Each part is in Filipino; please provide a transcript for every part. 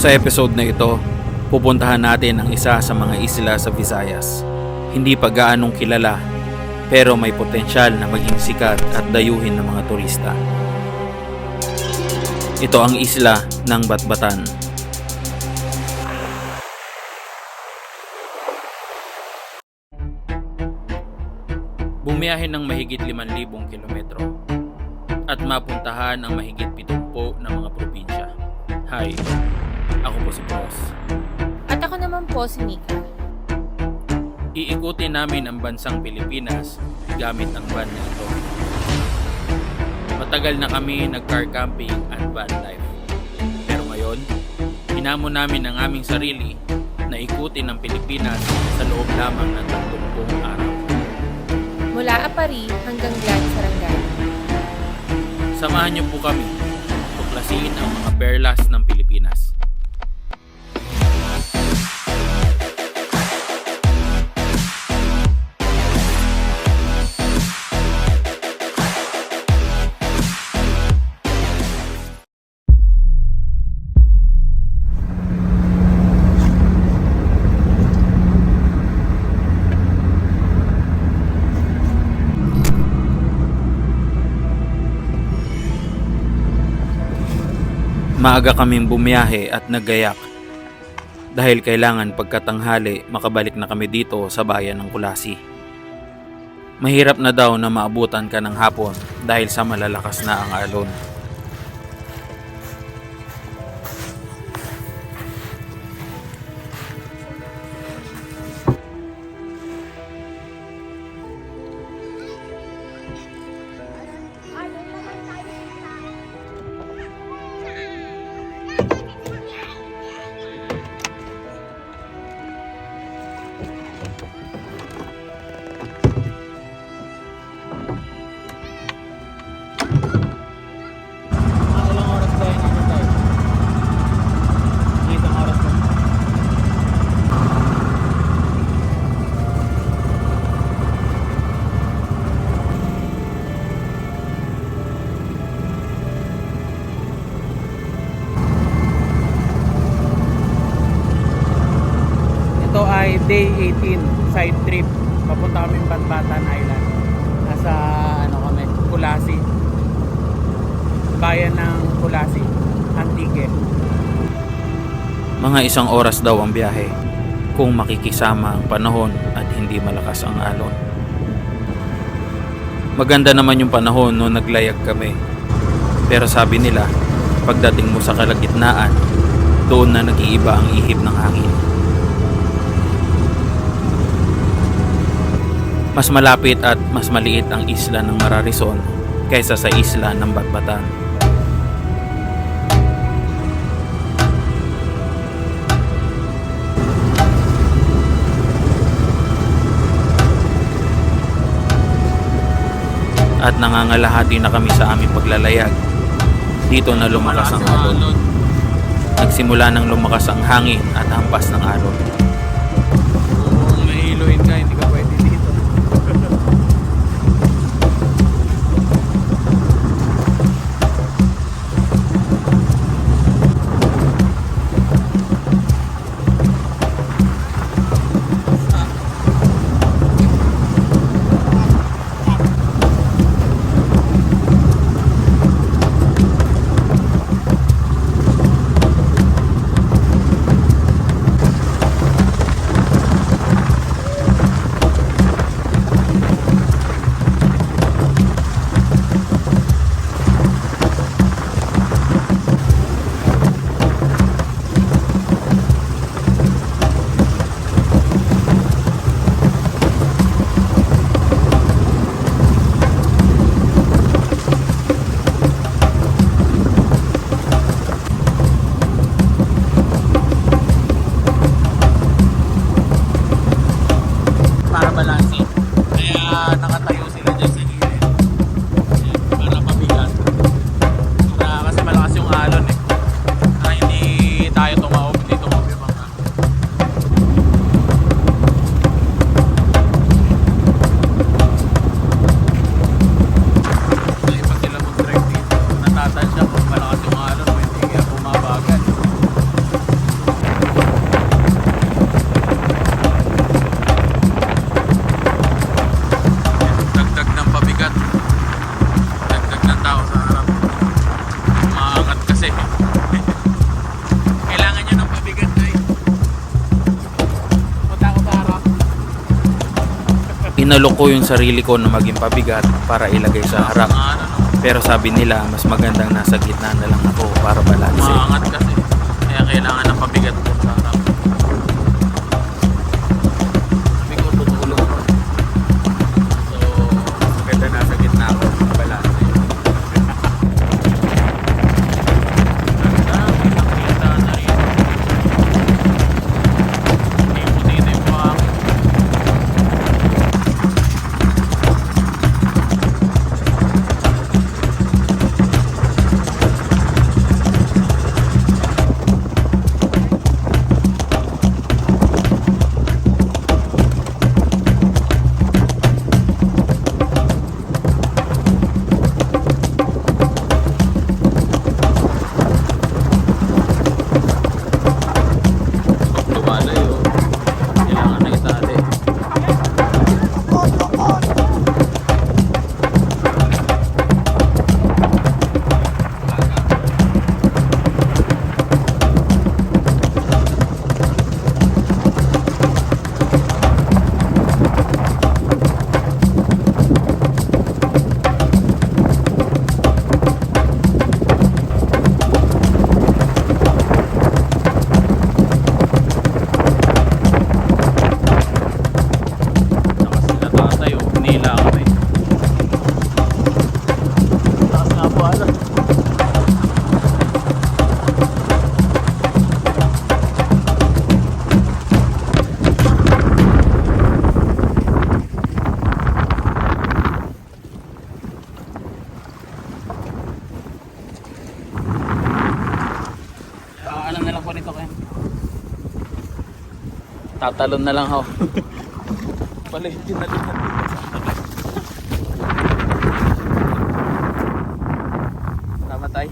Sa episode na ito, pupuntahan natin ang isa sa mga isla sa Visayas. Hindi pa gaanong kilala, pero may potensyal na maging sikat at dayuhin ng mga turista. Ito ang isla ng Batbatan. Bumiyahe ng mahigit 5,000 kilometro at mapuntahan ang mahigit 70 ng mga probinsya. Hi, ako po si Bros. At ako naman po si Nika. Iikutin namin ang bansang Pilipinas gamit ang van na ito. Matagal na kami nag-car camping at van life. Pero ngayon, hinamon namin ang aming sarili na ikutin ang Pilipinas sa loob lamang ng 30 araw. Mula Apari hanggang Gran Sarangay. Samahan niyo po kami tuklasin ang mga perlas ng Pilipinas. Maaga kaming bumiyahe at naggayak dahil kailangan pagkatanghali makabalik na kami dito sa bayan ng Kulasi. Mahirap na daw na maabutan ka ng hapon dahil sa malalakas na ang alon. 2018 side trip papunta kami Batbatan Island. Nasa ano kami Kulasi bayan ng Kulasi Antique. Mga isang oras daw ang biyahe kung makikisama ang panahon at hindi malakas ang alon. Maganda naman yung panahon noong naglayag kami. Pero sabi nila pagdating mo sa kalagitnaan doon na nag-iiba ang ihip ng hangin. Mas malapit at mas maliit ang isla ng Mararison kaysa sa isla ng Batbatan. at nangangalahati na kami sa aming paglalayag. Dito na lumakas ang alon. Nagsimula nang lumakas ang hangin at hampas ng alon. Kung mahiluin ka, hindi Inalok ko yung sarili ko na maging pabigat para ilagay sa harap. Pero sabi nila, mas magandang nasa gitna na lang ako para balanse. Maangat kasi. Tatalon na lang ako. Pala yung tinalunan Tama tayo.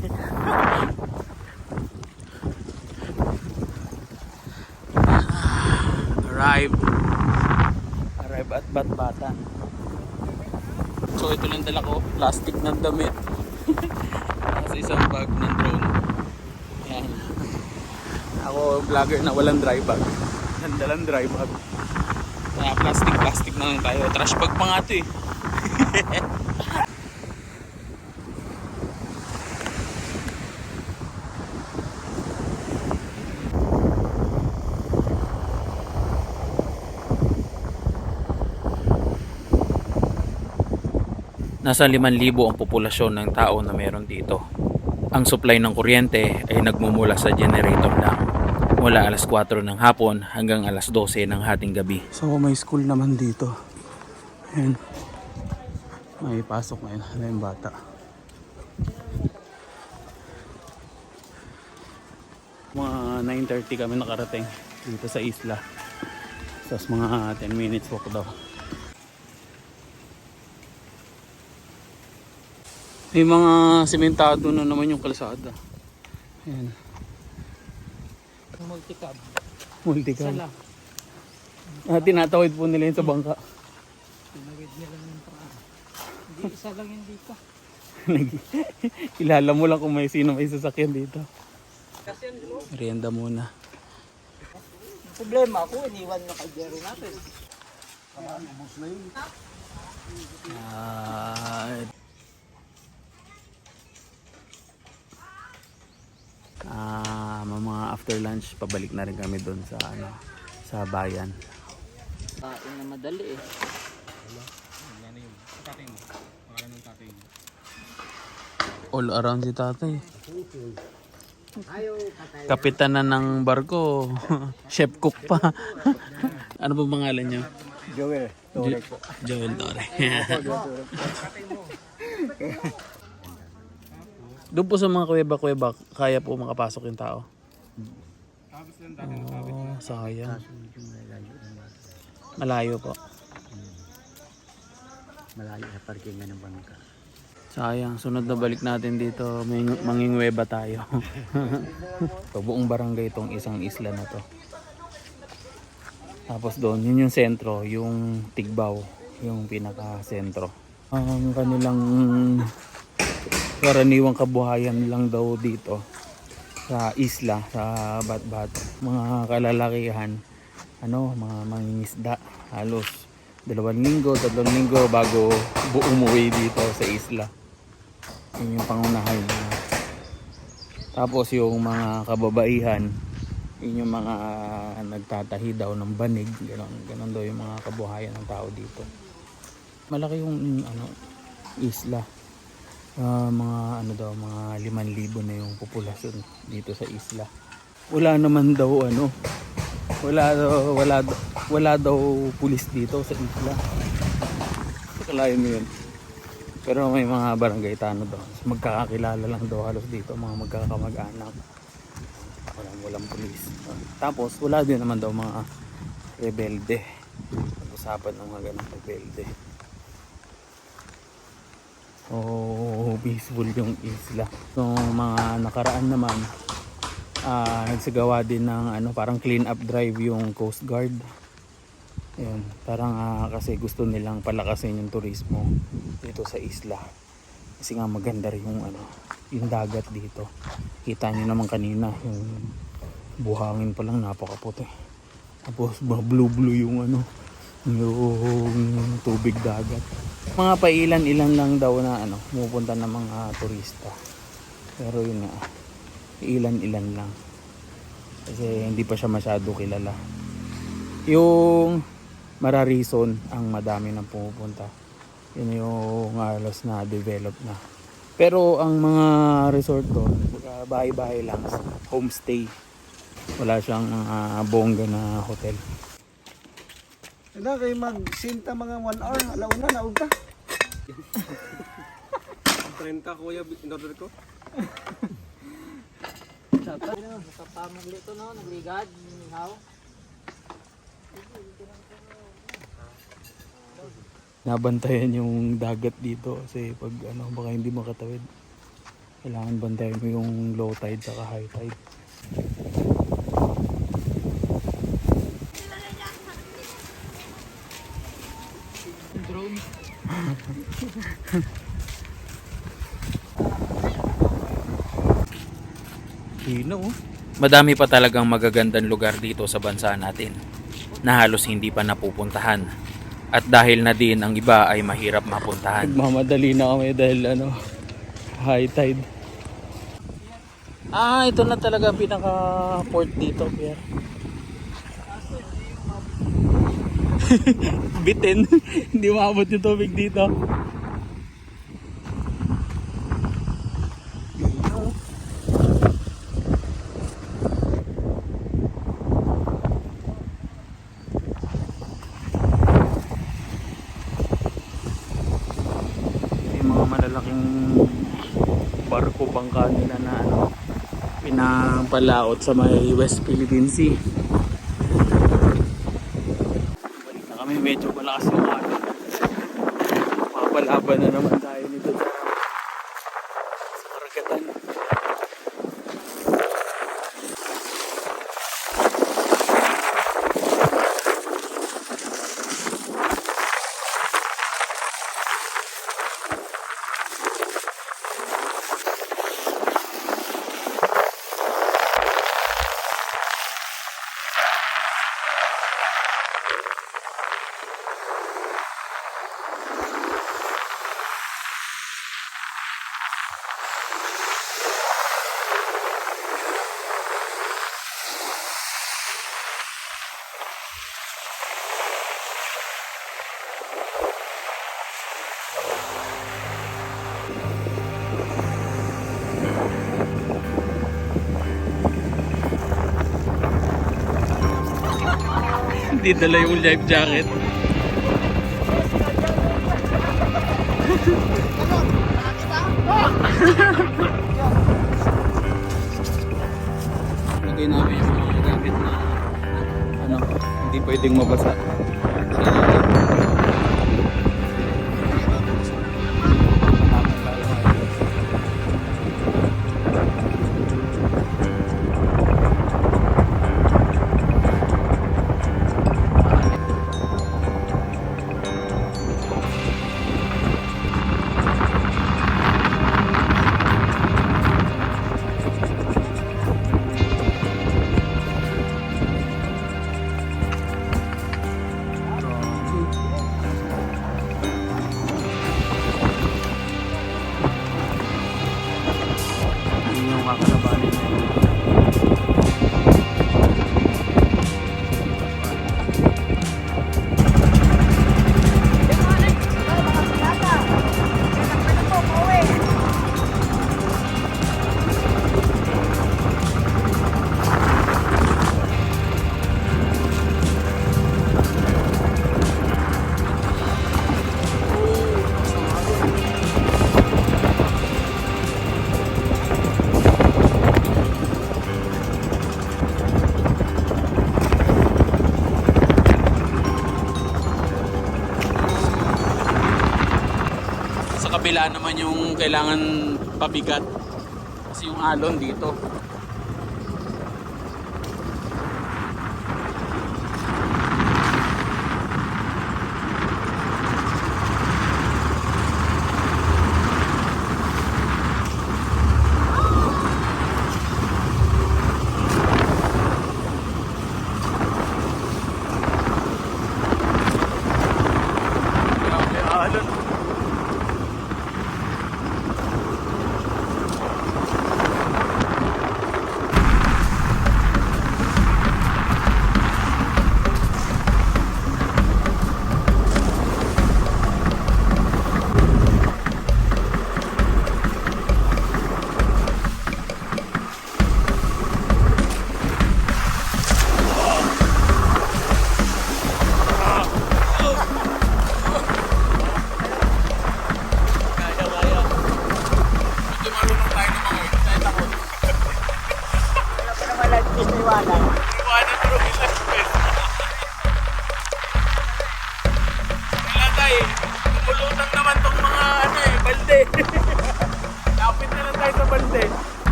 Arrive. Arrive at Batbatan. So ito lang dala ko. Plastic ng damit. Tapos isang bag ng drone. Yan. Ako vlogger na walang dry bag. Nandalang dry bag. Kaya plastic plastic na lang tayo. Trash bag pa nga ito eh. Nasa 5,000 ang populasyon ng tao na meron dito. Ang supply ng kuryente ay nagmumula sa generator lang mula alas 4 ng hapon hanggang alas 12 ng hating gabi. So may school naman dito. Ayan. May pasok ngayon. Ano yung bata? Mga 9.30 kami nakarating dito sa isla. Tapos mga 10 minutes walk daw. May mga sementado na naman yung kalsada. Ayan. Multicab. Multicam. Isa lang. Ah, tinatawid po nila yun sa bangka. Tinawid nila ng paa. Hindi, isa lang yun dito. Kilala mo lang kung may sino may sasakyan dito. Yung. Merienda muna. Problema ako, iniwan na kaldero natin. Ah, ah, mga after lunch pabalik na rin kami doon sa ano sa bayan. Kain na madali eh. All around si tatay. Kapitan na ng barko. Chef cook pa. ano po pangalan niyo? Joel. Jo- Joel Torre. Doon po sa mga kuweba-kuweba, kaya po makapasok yung tao. Oh, sayang. Malayo po. Malayo sa parkingan ng bangka. Sayang, sunod na balik natin dito, may mangingweba tayo. so, buong barangay itong isang isla na to. Tapos doon, yun yung sentro, yung Tigbaw, yung pinaka-sentro. Ang kanilang karaniwang kabuhayan lang daw dito sa isla, sa Batbat. Mga kalalakihan, ano, mga mangingisda, halos dalawang linggo, tatlong linggo bago umuwi dito sa isla. Yun yung pangunahay niya. Tapos yung mga kababaihan, yun yung mga nagtatahi daw ng banig, gano'n, gano'n daw yung mga kabuhayan ng tao dito. Malaki yung ano, isla. Ah, mga ano daw, mga 5,000 na yung populasyon dito sa isla. Wala naman daw ano, wala daw, wala, wala daw pulis dito sa isla. Kalayo mo yun. Pero may mga barangay tano daw. Magkakakilala lang daw halos dito, mga magkakamag-anak. Walang, walang pulis. Tapos wala din naman daw mga rebelde. Pag-usapan ng mga ganang rebelde. Oh, peaceful yung isla. So mga nakaraan naman, ah nagsagawa din ng ano, parang clean up drive yung Coast Guard. Ayun, parang ah, kasi gusto nilang palakasin yung turismo dito sa isla. Kasi nga maganda rin yung ano, yung dagat dito. Kita niyo naman kanina yung buhangin pa lang napakaputi. Tapos blue blue yung ano, yung tubig dagat. Mga pailan-ilan lang daw na ano, pumupunta ng mga turista. Pero yun nga, ilan-ilan lang. Kasi hindi pa siya masyado kilala. Yung Mararison ang madami nang pumupunta. Yun yung halos na develop na. Pero ang mga resort doon, bahay-bahay lang, homestay. Wala siyang ah, bongga na hotel. Ina kay magsinta mga 1 hour, alauna naog ka. 30 kuya, in order ko. Sa pamag dito no, nagligad, nihaw. Nabantayan yung dagat dito kasi pag ano, baka hindi makatawid. Kailangan bantayan mo yung low tide saka high tide. Hino oh. Madami pa talagang magagandang lugar dito sa bansa natin na halos hindi pa napupuntahan. At dahil na din ang iba ay mahirap mapuntahan. Nagmamadali na kami dahil ano, high tide. Ah, ito na talaga pinaka port dito, Pierre. Bitin. hindi maabot yung tubig dito. yung mga malalaking barko bangka nila na ano, pinapalaot sa may West Philippine Sea. Balik na kami, medyo malakas yung agad. Papalaban na naman tayo nito sa Hindi dala yung life jacket. Pwedeng mabasa. Naman yung kailangan pabigat. Kasi yung alon dito.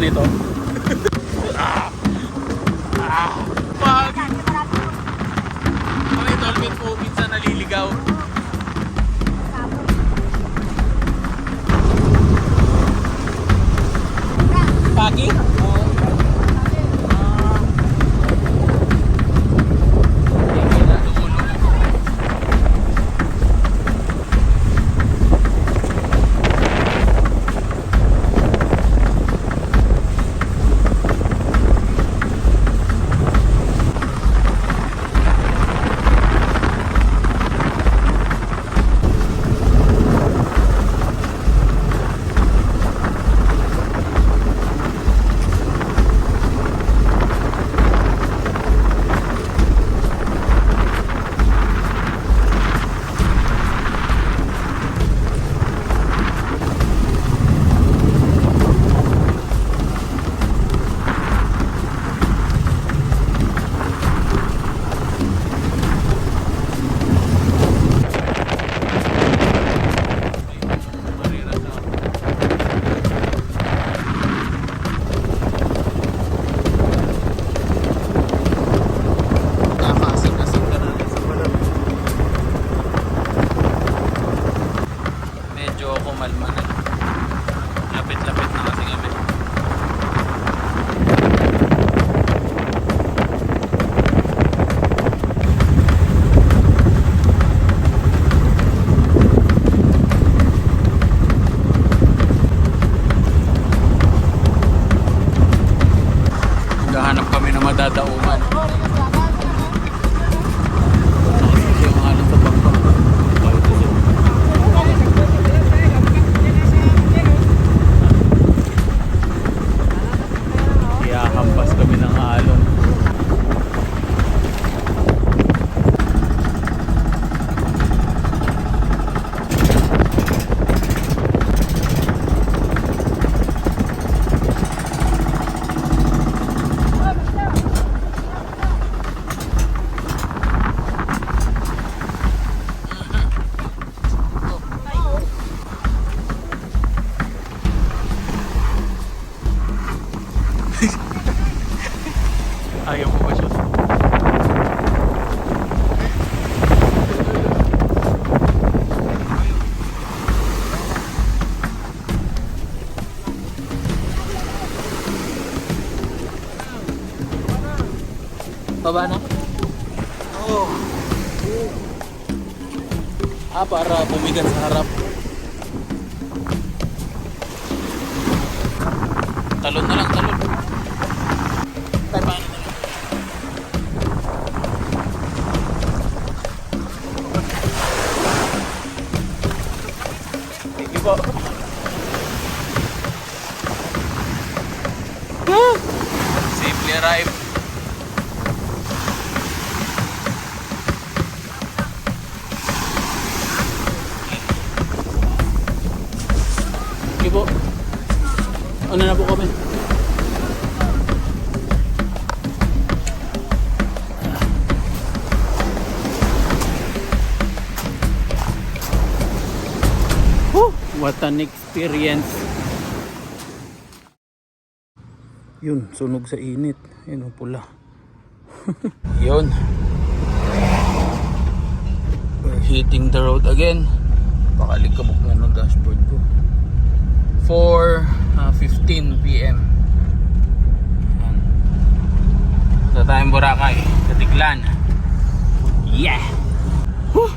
Ganito. Baba na? Oo. Ah, para bumigat sa harap. Talon na lang, Whew! What an experience. Yun, sunog sa init. Yun, ang pula. Yun. We're hitting the road again. Pakalikabok na ng dashboard ko. 4.15 p.m. Yan. Sa tayong Boracay, Katiglan. Yeah! Whew!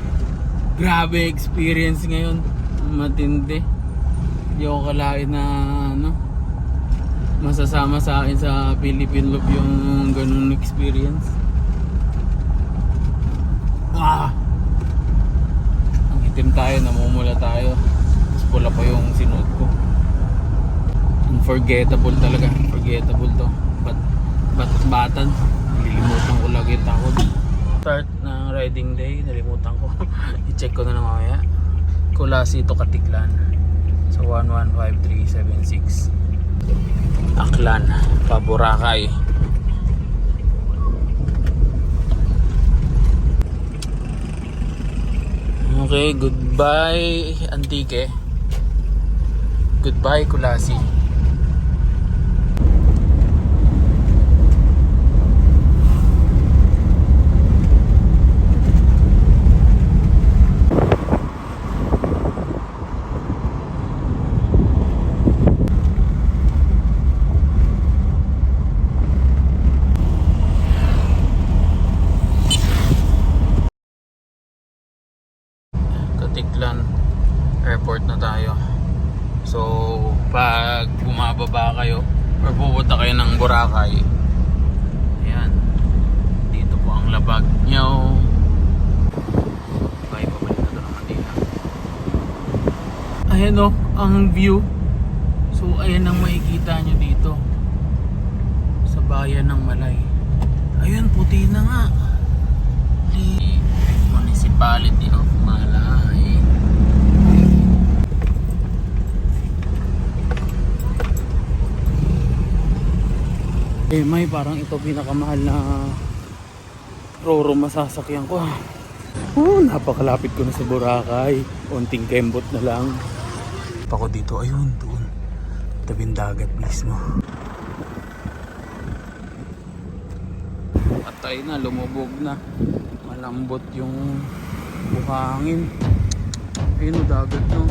Grabe experience ngayon. Matindi. Hindi ako kalain na ano, masasama sa akin sa Philippine Love yung ganun experience. Ah! Ang itim tayo, namumula tayo. Tapos pula pa yung sinuot ko. Unforgettable talaga. Unforgettable to. Bat, bat, batan. Nalilimutan ko lagi takot. Start ng riding day. Nalimutan ko. I-check ko na lang mamaya. Kulasi to Katiklan. So 115376. Aklan. Paboracay. Okay, goodbye Antique. Goodbye Kulasi. Katiklan Airport na tayo. So, pag bumababa kayo or pupunta kayo ng Boracay, ayan, dito po ang labag nyo. Okay, pabalik na ito ng Manila. Ayan o, ang view. So, ayan ang makikita nyo dito. Sa bayan ng Malay. Ayun, puti na nga. Li- Municipality of Malay. Eh, may parang ito pinakamahal na Roro masasakyan ko. Oh, napakalapit ko na sa Boracay. Unting kembot na lang. Pa ko dito, ayun, doon. Tabing dagat mismo. Patay na, lumubog na. Malambot yung buhangin. Ayun, oh, dagat no.